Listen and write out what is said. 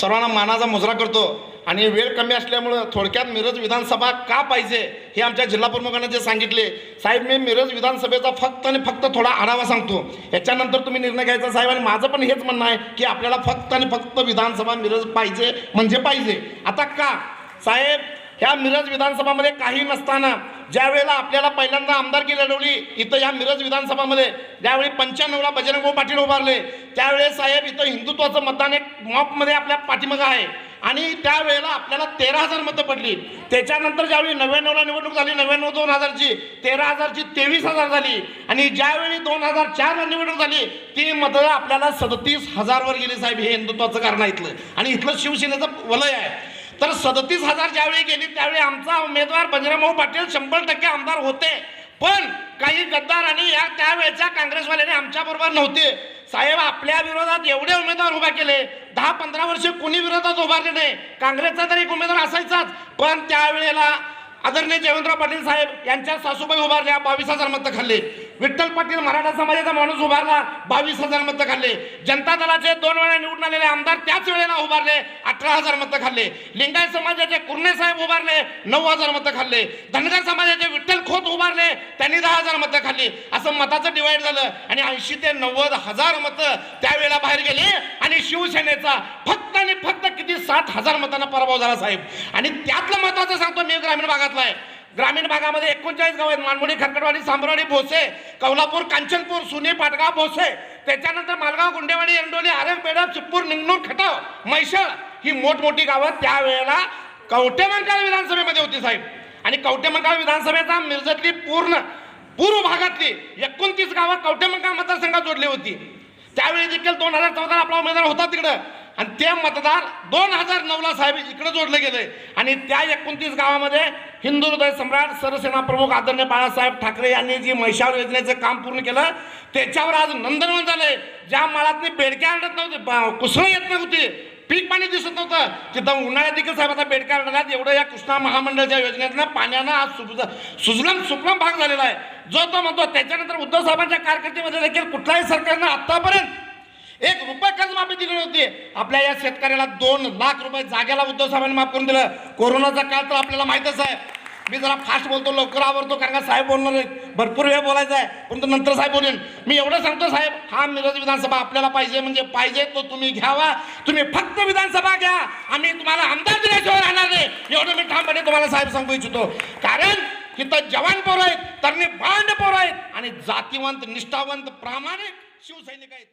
सर्वांना मानाचा मुजरा करतो. आणि वेळ कमी असल्यामुळं थोडक्यात मिरज विधानसभा का पाहिजे हे आमच्या जिल्हा प्रमुखांना जे सांगितले. साहेब मी मिरज विधानसभेचा फक्त आणि फक्त थोडा आढावा सांगतो. याच्यानंतर तुम्ही निर्णय घ्यायचा साहेब आणि माझं पण हेच म्हणणं आहे की आपल्याला फक्त आणि फक्त विधानसभा मिरज पाहिजे म्हणजे पाहिजे. आता का? साहेब ह्या मिरज विधानसभामध्ये काही नसताना ज्या वेळेला आपल्याला पहिल्यांदा आमदारकी लढवली इथं या मिरज विधानसभामध्ये ज्यावेळी पंच्याण्णवला बजरंग पाटील उभारले त्यावेळेस साहेब इथं हिंदुत्वाचं मतदान एक मॉपमध्ये आपल्या पाठीमागं आहे. आणि त्यावेळेला आपल्याला तेरा हजार मतं पडली. त्याच्यानंतर ज्यावेळी नव्याण्णवला निवडणूक झाली नव्याण्णव दोन हजारची तेरा हजारची तेवीस हजार झाली. आणि ज्यावेळी दोन हजार चारला निवडणूक झाली ती मतं आपल्याला सदतीस हजारवर गेली साहेब हे हिंदुत्वाचं कारण आहे इथलं. आणि इथलं शिवसेनेचं वलय आहे. तर सदतीस हजार ज्यावेळी गेली त्यावेळी आमचा उमेदवार बजरंगभाऊ पाटील शंभर टक्के आमदार होते. पण काही गद्दार आणि या त्यावेळेच्या काँग्रेसवाल्याने आमच्या बरोबर नव्हते. साहेब आपल्या विरोधात एवढे उमेदवार उभा केले. दहा पंधरा वर्ष कोणी विरोधात उभारले नाही. काँग्रेसचा तरी एक उमेदवार असायचाच. पण त्यावेळेला आदरणीय जयवंतराव पाटील साहेब यांच्या सासूबाई उभारल्या बावीस हजार मतं खाल्ले. विठ्ठल पाटील मराठा समाजाचा माणूस उभारला बावीस हजार मतं खाल्ले. जनता दलाचे दोन वेळा निवडून आलेले आमदार त्याच वेळेला उभारले अठरा हजार मतं खाल्ले. लिंगायत समाजाचे कुर्णे साहेब उभारले नऊ हजार मतं खाल्ले. धनगर समाजाचे विठ्ठल खोत उभारले त्यांनी दहा हजार मतं खाल्ली. असं मताचं डिवाईड झालं. आणि ऐंशी ते नव्वद हजार मतं त्यावेळेला बाहेर गेले. आणि शिवसेनेचा फक्त आणि फक्त किती साठ हजार मतांना पराभव झाला साहेब. आणि त्यातलं मताचं सांगतो मी ग्रामीण भागातला आहे. ग्रामीण भागामध्ये एकोणचाळीस गाव आहेत. मानमोडी खरकडवाडी सांबरवाडी भोसे कौलापूर कांचनपूर सुने पाटगाव भोसे. त्याच्यानंतर मालगाव गुंडेवाडी एंडोली आरग बेडप चिप्पूर निंगणूर खटाव म्हैसळ ही मोठमोठी गावं त्यावेळेला कवटेमंकाळ विधानसभेमध्ये होती साहेब. आणि कवटेमंकाळ विधानसभेचा मिरजतली पूर्ण पूर्व भागातली एकोणतीस गावं कवटेमंकाळ मतदारसंघात जोडली होती. त्यावेळी देखील दोन हजार चौदा आपला उमेदवार होता तिकडं. आणि ते मतदार दोन हजार नऊला साहेब इकडं जोडले गेले. आणि त्या एकोणतीस गावामध्ये हिंदू हृदय सम्राट सरसेना प्रमुख आदरणीय बाळासाहेब ठाकरे यांनी जी महिषावर योजनेचं काम पूर्ण केलं त्याच्यावर आज नंदनवन झालंय. ज्या माळातनी बेडक्या आणत नव्हते कुसळं येत नव्हती. पीक पाणी दिसत नव्हतं. तिथं उन्हाळ्यात देखील साहेब आता बेडका आणतात एवढं या कृष्णा महामंडळाच्या योजनेतनं पाण्यानं आज सुज सुजलम सुफलम भाग झालेला आहे. जो तो म्हणतो त्याच्यानंतर उद्धव साहेबांच्या कारकिर्दीमध्ये देखील कुठल्याही सरकारनं आतापर्यंत रुपये दिली नव्हती आपल्या या शेतकऱ्याला दोन लाख रुपये जागेला उद्धव साहेबांनी माफ करून दिलं. कोरोनाचा काळ तर आपल्याला माहीतच आहे. मी जरा फास्ट बोलतो लवकर आवडतो कारण का साहेब बोलणार आहेत. भरपूर वेळ बोलायचा आहे. परंतु नंतर साहेब बोलेन. मी एवढं सांगतो साहेब हा मिरज विधानसभा आपल्याला पाहिजे म्हणजे पाहिजे तो तुम्ही घ्यावा. तुम्ही फक्त विधानसभा घ्या. आम्ही तुम्हाला आमदार दिल्याशिवाय राहणार नाही एवढं मी ठामपणे तुम्हाला साहेब सांगू इच्छितो. कारण इथं जवान पोरं आहेत तरणी बांड पोरं आहेत आणि जातीवंत निष्ठावंत प्रामाणिक शिवसैनिक आहेत.